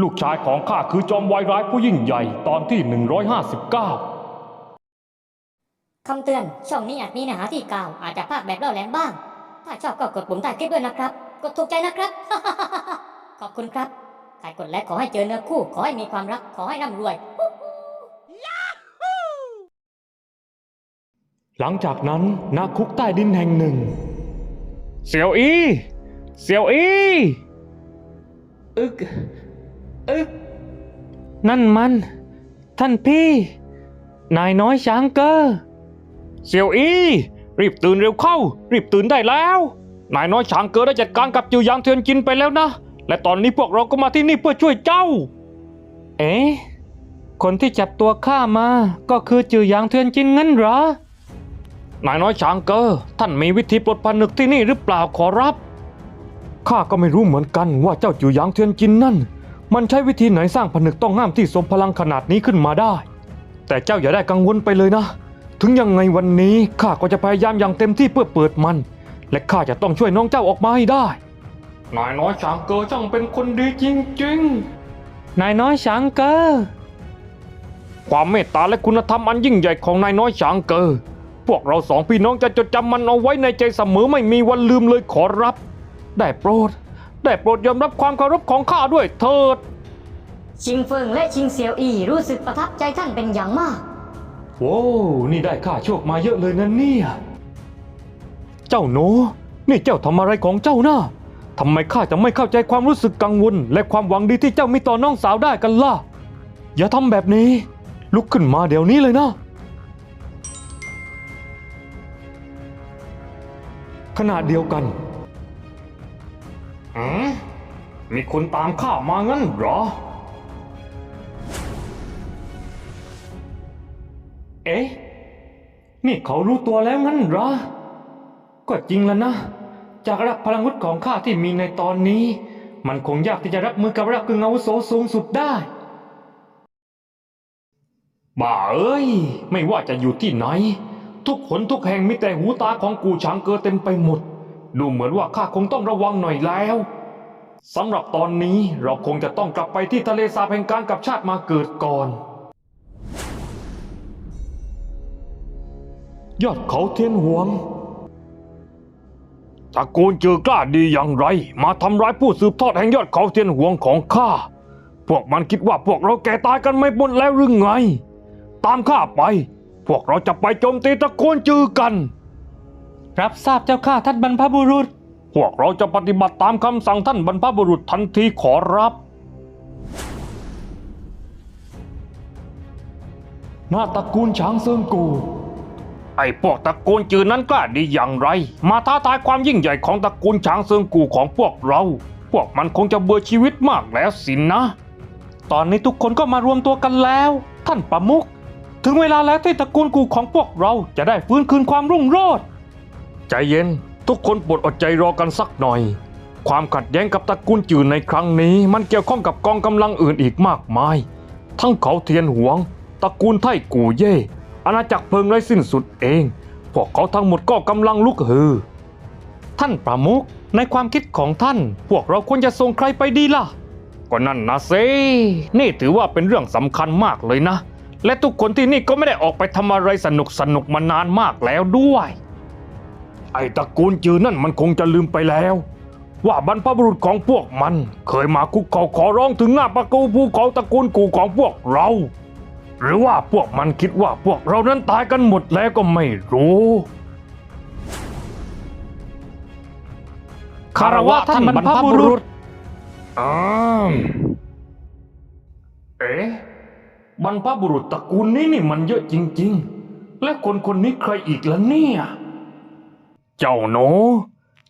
ลูกชายของข้าคือจอมวายร้ายผู้ยิ่งใหญ่ตอนที่ 159 คำเตือน ช่องนี้อาจมีเนื้อหาที่กล่าว อาจจะภาคแบบเล่าแหลมบ้าง ถ้าชอบก็กดปุ่มใต้คลิปด้วยนะครับ กดถูกใจนะครับ ขอบคุณครับใครกดไลค์ขอให้เจอเนื้อคู่ ขอให้มีความรัก ขอให้ร่ำรวย หลังจากนั้นณคุกใต้ดินแห่งหนึ่ง เสี่ยวอีเสี่ยวอีอึก อึกนั่นมัน ท่านพี่ นายน้อยช้างเกอร์เสี่ยวอี้รีบตื่นเร็วเข้า รีบตื่นได้แล้ว นายน้อยช้างเกอร์ได้จัดการกับจิวยางเทียนจินไปแล้วนะ และตอนนี้พวกเราก็มาที่นี่เพื่อช่วยเจ้า เอ๊ะคนที่จับตัวข้ามาก็คือจือยางเทียนจินงั้นเหรอนายน้อยช้างเกอร์ท่านมีวิธีปลดผนึกที่นี่หรือเปล่าขอรับข้าก็ไม่รู้เหมือนกันว่าเจ้าจือหยางเทียนจินนั่น มันใช้วิธีไหนสร้างผนึกต้องห้ามที่ทรงพลังขนาดนี้ขึ้นมาได้ แต่เจ้าอย่าได้กังวลไปเลยนะ ถึงยังไงวันนี้ข้าก็จะพยายามอย่างเต็มที่เพื่อเปิดมัน และข้าจะต้องช่วยน้องเจ้าออกมาให้ได้นายน้อยช้างเกอร์ช่างเป็นคนดีจริงๆ นายน้อยช้างเกอร์ความเมตตาและคุณธรรมอันยิ่งใหญ่ของนายน้อยช้างเกอร์พวกเราสองพี่น้องจะจดจำมันเอาไว้ในใจเสมอไม่มีวันลืมเลยขอรับ ได้โปรด ได้โปรดยอมรับความเคารพของข้าด้วยเถิด ชิงเฟิงและชิงเซียวอีรู้สึกประทับใจท่านเป็นอย่างมาก โว้วนี่ได้ค่าโชคมาเยอะเลยนะเนี่ย เจ้าโนนี่เจ้าทำอะไรของเจ้านะทำไมข้าจะไม่เข้าใจความรู้สึกกังวล และความหวังดีที่เจ้ามีต่อน้องสาวได้กันล่ะ อย่าทำแบบนี้ ลุกขึ้นมาเดี๋ยวนี้เลยนะ ขณะเดียวกัน อืมมีคนตามข้ามางั้นเหรอ เอ๊ะ นี่เขารู้ตัวแล้วงั้นเหรอ ก็จริงแล้วนะ จากรับพลังวุฒิของข้าที่มีในตอนนี้ มันคงยากที่จะรับมือกับรับกึ่งอาวุโสสูงสุดได้บ้าเอ้ย ไม่ว่าจะอยู่ที่ไหน ทุกขนทุกแห่งมีแต่หูตาของกูช้างเกอเต็มไปหมด ดูเหมือนว่าข้าคงต้องระวังหน่อยแล้วสำหรับตอนนี้เราคงจะต้องกลับไปที่ทะเลสาบแห่งการกับชาติมาเกิดก่อน ยอดเขาเทียนหวงตระกูลจือกล้าดีอย่างไร มาทำร้ายผู้สืบทอดแห่งยอดเขาเทียนหวงของข้า พวกมันคิดว่าพวกเราแก่ตายกันไม่หมดแล้วหรือไง ตามข้าไป พวกเราจะไปโจมตีตระกูลจือกัน รับทราบเจ้าข้าท่านบรรพบุรุษ พวกเราจะปฏิบัติตามคำสั่งท่านบรรพบุรุษทันทีขอรับ หน้าตระกูลช้างเซิงกู ไอ้พวกตระกูลจือนั้นกล้าดีอย่างไร มาท้าทายความยิ่งใหญ่ของตระกูลช้างเซิงกูของพวกเรา พวกมันคงจะเบื่อชีวิตมากแล้วสินนะ ตอนนี้ทุกคนก็มารวมตัวกันแล้ว ท่านประมุขถึงเวลาแล้วที่ตระกูลกูของพวกเราจะได้ฟื้นคืนความรุ่งโรจน์ ใจเย็น ทุกคนปลดอดใจรอกันสักหน่อย ความขัดแย้งกับตระกูลจื่อในครั้งนี้มันเกี่ยวข้องกับกองกำลังอื่นอีกมากมาย ทั้งเขาเทียนหวง ตระกูลไทกูเย่อาณาจักรเพิงไร้สิ้นสุดเอง พวกเขาทั้งหมดก็กำลังลุกฮือ ท่านประมุขในความคิดของท่าน พวกเราควรจะส่งใครไปดีล่ะ ก็นั่นนะเซนี่ถือว่าเป็นเรื่องสำคัญมากเลยนะ และทุกคนที่นี่ก็ไม่ได้ออกไปทำอะไรสนุกสนุกมานานมากแล้วด้วย ไอ้ตระกูลจือนั่นมันคงจะลืมไปแล้ว ว่าบรรพบุรุษของพวกมัน เคยมาคุกเข่าขอร้องถึงหน้าประตูภูเขาตระกูลกูของพวกเรา หรือว่าพวกมันคิดว่าพวกเรานั้นตายกันหมดแล้วก็ไม่รู้คารวะท่านบรรพบุรุษอ้ามเอ๊ะบรรพบุรุษตระกูลนี้นี่มันเยอะจริง ๆ และคนคนนี้ใครอีกล่ะเนี่ย เจ้าหนู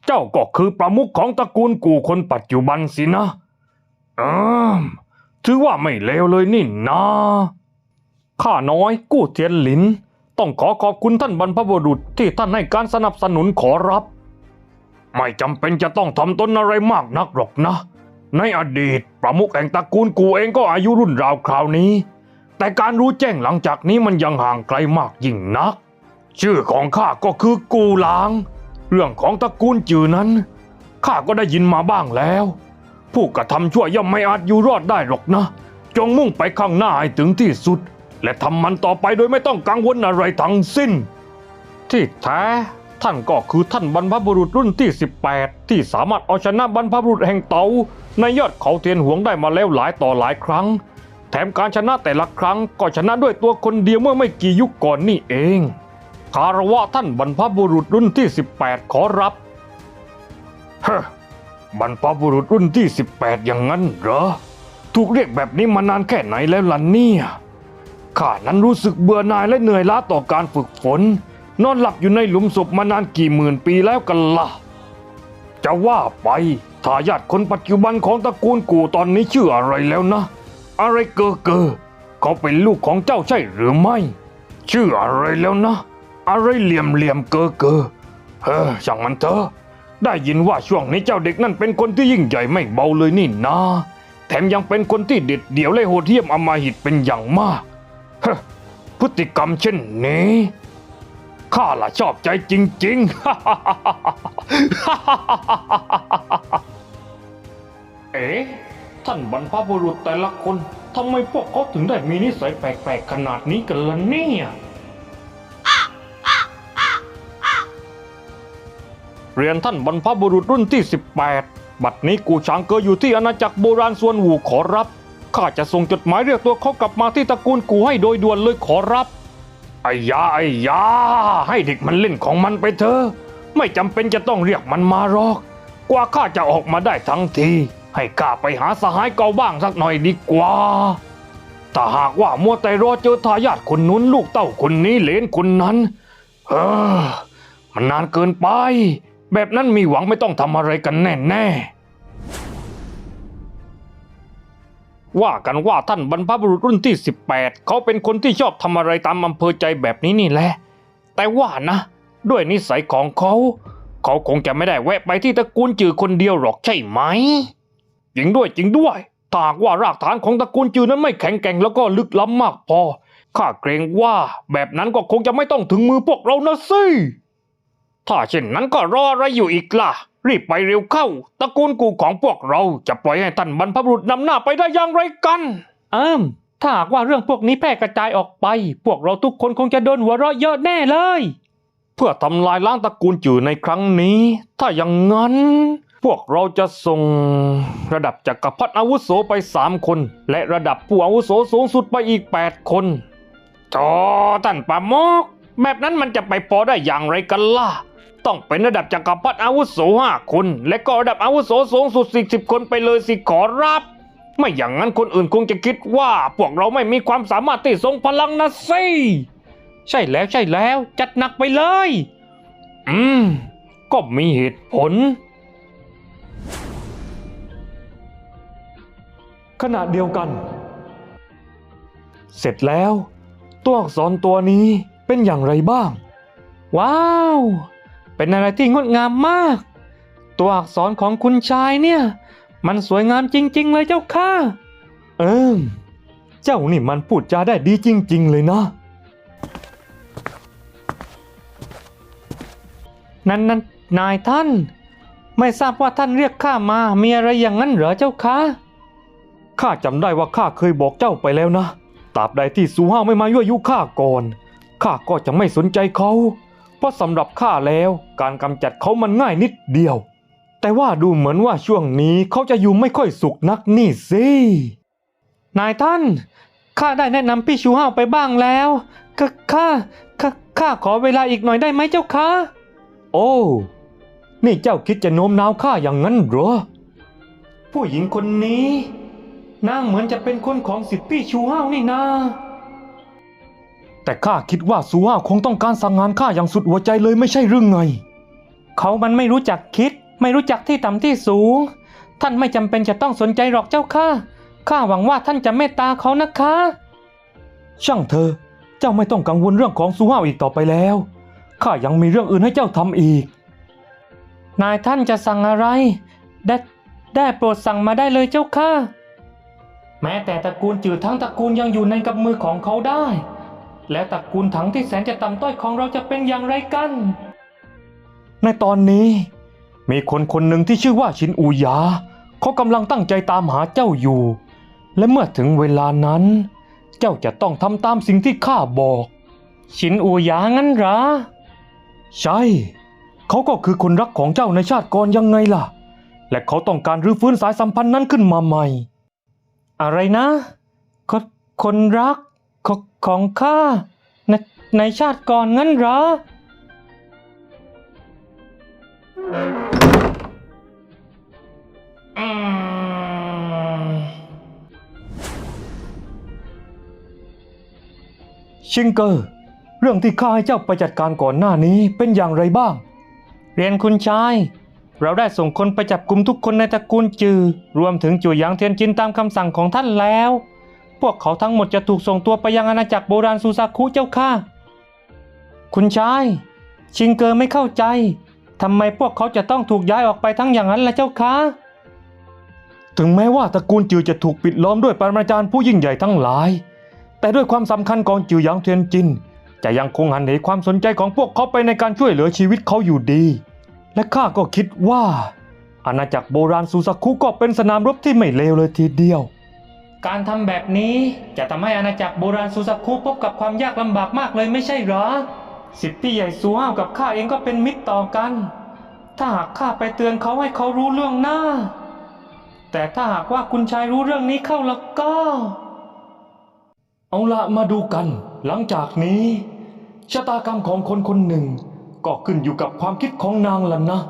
เจ้าก็คือประมุขของตระกูลกูคนปัจจุบันสินะอืมถือว่าไม่เลวเลยนี่นะ ข้าน้อยกู้เทียนหลิน ต้องขอขอบคุณท่านบรรพบุรุษที่ท่านให้การสนับสนุนขอรับ ไม่จำเป็นจะต้องทำตนอะไรมากนักหรอกนะ ในอดีตประมุขแห่งตระกูลกูเองก็อายุรุ่นราวคราวนี้ แต่การรู้แจ้งหลังจากนี้มันยังห่างไกลมากยิ่งนัก ชื่อของข้าก็คือกูหลาง เรื่องของตระกูลจือนั้นข้าก็ได้ยินมาบ้างแล้ว ผู้กระทำชั่วย่อมไม่อาจอยู่รอดได้หรอกนะ จงมุ่งไปข้างหน้าให้ถึงที่สุด และทำมันต่อไปโดยไม่ต้องกังวลอะไรทั้งสิ้น ที่แท้ท่านก็คือท่านบรรพบุรุษรุ่นที่ 18 ที่สามารถเอาชนะบรรพบุรุษแห่งเตาในยอดเขาเทียนหวงได้มาแล้วหลายต่อหลายครั้ง แถมการชนะแต่ละครั้งก็ชนะด้วยตัวคนเดียวเมื่อไม่กี่ยุคก่อนนี่เอง คารวะท่านบรรพบุรุษรุ่นที่ 18 ขอรับเฮ้บรรพบุรุษรุ่นที่ 18 อย่างนั้นเหรอ ถูกเรียกแบบนี้มานานแค่ไหนแล้วล่ะเนี่ยข้านั้นรู้สึกเบื่อหน่ายและเหนื่อยล้าต่อการฝึกฝน นอนหลับอยู่ในหลุมศพมานานกี่หมื่นปีแล้วกันล่ะ จะว่าไปทายาทคนปัจจุบันของตระกูลกูตอนนี้ชื่ออะไรแล้วนะ อะไรเกอเกอเขาเป็นลูกของเจ้าใช่หรือไม่ ชื่ออะไรแล้วนะ อะไรเหลี่ยมเหลี่ยมเกอเกอเฮ้อช่างมันเถอะได้ยินว่าช่วงนี้เจ้าเด็กนั่นเป็นคนที่ยิ่งใหญ่ไม่เบาเลยนี่นะ แถมยังเป็นคนที่เด็ดเดี่ยวและโหดเหี้ยมอำมหิตเป็นอย่างมากเฮ้อพฤติกรรมเช่นนี้ข้าละชอบใจจริงๆ เอ๊ะท่านบรรพบุรุษแต่ละคนทำไมพวกเขาถึงได้มีนิสัยแปลกๆขนาดนี้กันล่ะเนี่ย เรียนท่านบรรพบุรุษรุ่นที่ 18 บัดนี้กูช้างเกออยู่ที่อาณาจักรโบราณส่วนหูขอรับ ข้าจะส่งจดหมายเรียกตัวเขากลับมาที่ตระกูลกูให้โดยด่วนเลยขอรับไอ้ยาไอ้ยา ให้เด็กมันเล่นของมันไปเถอะ ไม่จำเป็นจะต้องเรียกมันมาหรอก กว่าข้าจะออกมาได้ทั้งที ให้ข้าไปหาสหายเก่าบ้างสักหน่อยดีกว่าถ้าหากว่ามัวแต่รอเจอทายาทคนนู้นลูกเต้าคนนี้เลนคนนั้น เออ มันนานเกินไป แบบนั้นมีหวังไม่ต้องทำอะไรกันแน่แน่ว่ากันว่าท่านบรรพบุรุษรุ่นที่ 18 เขาเป็นคนที่ชอบทำอะไรตามอำเภอใจแบบนี้นี่แหละ แต่ว่านะ ด้วยนิสัยของเขา เขาคงจะไม่ได้แวะไปที่ตระกูลจือคนเดียวหรอกใช่ไหมจริงด้วยจริงด้วยถ้าว่ารากฐานของตระกูลจือนั้นไม่แข็งแกร่งแล้วก็ลึกล้ำมากพอข้าเกรงว่าแบบนั้นก็คงจะไม่ต้องถึงมือพวกเรานะสิ ถ้าเช่นนั้นก็รออะไรอยู่อีกล่ะ รีบไปเร็วเข้า ตระกูลกูของพวกเราจะปล่อยให้ท่านบรรพบุรุษนำหน้าไปได้อย่างไรกันเอิมถ้าหากว่าเรื่องพวกนี้แพร่กระจายออกไป พวกเราทุกคนคงจะโดนหัวเราะเยอะแน่เลย เพื่อทำลายล้างตระกูลจือในครั้งนี้ ถ้าอย่างนั้น พวกเราจะส่ง ระดับจักรพรรดิอาวุโสไปสามคน และระดับผู้อาวุโสสูงสุดไปอีกแปดคนทอท่านปามก แบบนั้นมันจะไปพอได้อย่างไรกันล่ะ ต้องเป็นระดับจักรพรรดิอาวุโสห้าคน และก็ระดับอาวุโสสูงสุดสี่สิบคนไปเลยสิขอรับ ไม่อย่างนั้นคนอื่นคงจะคิดว่าพวกเราไม่มีความสามารถที่ทรงพลังนะสิใช่แล้วใช่แล้วจัดหนักไปเลย อืม ก็มีเหตุผล ขณะเดียวกัน เสร็จแล้ว ตัวอักษรตัวนี้เป็นอย่างไรบ้าง ว้าว เป็นอะไรที่งดงามมาก ตัวอักษรของคุณชายเนี่ย มันสวยงามจริง ๆ เลยเจ้าค่ะ เอิมเจ้านี่มันพูดจาได้ดีจริง ๆ เลยนะนั่นนั่นนายท่าน ไม่ทราบว่าท่านเรียกข้ามา มีอะไรอย่างนั้นเหรอเจ้าคะข้าจำได้ว่าข้าเคยบอกเจ้าไปแล้วนะตราบใดที่ซูห้าไม่มายั่วยุข้าก่อนข้าก็จะไม่สนใจเขา เพราะสำหรับข้าแล้วการกำจัดเขามันง่ายนิดเดียว แต่ว่าดูเหมือนว่าช่วงนี้เขาจะอยู่ไม่ค่อยสุขนักนี่สิ นายท่าน ข้าได้แนะนำพี่ชูห้าไปบ้างแล้วข้าข้าข้าขอเวลาอีกหน่อยได้ไหมเจ้าคะ โอ้ นี่เจ้าคิดจะโน้มน้าวข้าอย่างนั้นเหรอ ผู้หญิงคนนี้นางเหมือนจะเป็นคนของสิทธิพี่ชูห้านี่นา แต่ข้าคิดว่าซูห้าวคงต้องการสั่งงานข้าอย่างสุดหัวใจเลยไม่ใช่เรื่องไง เขามันไม่รู้จักคิด ไม่รู้จักที่ต่ำที่สูง ท่านไม่จำเป็นจะต้องสนใจหรอกเจ้าค่ะข้าหวังว่าท่านจะเมตตาเขานะคะ ช่างเธอ เจ้าไม่ต้องกังวลเรื่องของซูห้าวอีกต่อไปแล้วข้ายังมีเรื่องอื่นให้เจ้าทำอีก นายท่านจะสั่งอะไร ได้ได้โปรดสั่งมาได้เลยเจ้าค่ะแม้แต่ตระกูลจืดทั้งตระกูลยังอยู่ในกับมือของเขาได้ และตระกูลถังที่แสนจะต่ำต้อยของเราจะเป็นอย่างไรกัน ในตอนนี้ มีคนคนหนึ่งที่ชื่อว่าชินอูหยา เขากำลังตั้งใจตามหาเจ้าอยู่ และเมื่อถึงเวลานั้น เจ้าจะต้องทำตามสิ่งที่ข้าบอก ชินอูหยางั้นเหรอ ใช่ เขาก็คือคนรักของเจ้าในชาติก่อนยังไงล่ะ และเขาต้องการรื้อฟื้นสายสัมพันธ์นั้นขึ้นมาใหม่ อะไรนะคคนรัก ขของข้าในในชาติก่อนงั้นเหรออืมชิงเกอร์ เรื่องที่ข้าให้เจ้าไปจัดการก่อนหน้านี้เป็นอย่างไรบ้าง เรียนคุณชาย เราได้ส่งคนไปจับกลุ่มทุกคนในตระกูลจือ รวมถึงจู่หยางเทียนจินตามคำสั่งของท่านแล้ว พวกเขาทั้งหมดจะถูกส่งตัวไปยังอาณาจักรโบราณซูซาคุเจ้าค่ะ คุณชาย ชิงเกอร์ไม่เข้าใจทำไมพวกเขาจะต้องถูกย้ายออกไปทั้งอย่างนั้นล่ะเจ้าคะถึงแม้ว่าตระกูลจือจะถูกปิดล้อมด้วยปรมาจารย์ผู้ยิ่งใหญ่ทั้งหลาย แต่ด้วยความสำคัญของจือหยางเทียนจิน จะยังคงหันเหความสนใจของพวกเขาไปในการช่วยเหลือชีวิตเขาอยู่ดี และข้าก็คิดว่า อาณาจักรโบราณซูซาคุก็เป็นสนามรบที่ไม่เลวเลยทีเดียว การทำแบบนี้จะทำให้อาณาจักรโบราณซูซาคุพบกับความยากลำบากมากเลยไม่ใช่หรอ สิทธิ์พี่ใหญ่ซูห้าวกับข้าเองก็เป็นมิตรต่อกัน ถ้าหากข้าไปเตือนเขาให้เขารู้เรื่องหน้า แต่ถ้าหากว่าคุณชายรู้เรื่องนี้เข้าแล้วก็ เอาละมาดูกัน หลังจากนี้ชะตากรรมของคนคนหนึ่ง ก็ขึ้นอยู่กับความคิดของนางล่ะนะ